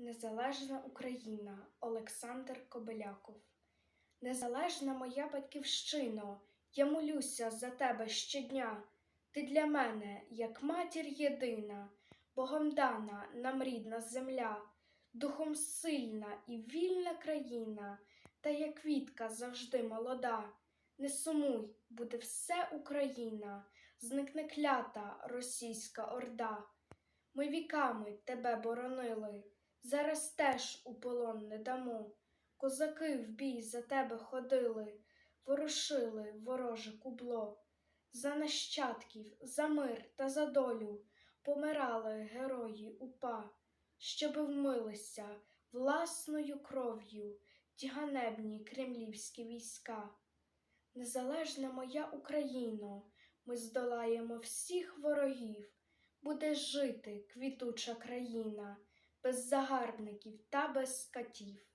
Незалежна Україна Олександр Кобиляков. Незалежна моя батьківщино, я молюся за тебе щодня. Ти для мене, як матір єдина, Богом дана нам рідна земля, духом сильна і вільна країна, та як квітка завжди молода. Не сумуй, буде все Україна, зникне клята російська орда. Ми віками тебе боронили, зараз теж у полон не дамо. Козаки в бій за тебе ходили, ворушили вороже кубло. За нащадків, за мир та за долю помирали герої упа, щоби вмилися власною кров'ю ті ганебні кремлівські війська. Незалежна моя Україно, ми здолаємо всіх ворогів, буде жити квітуча країна, без загарбників та без скатів.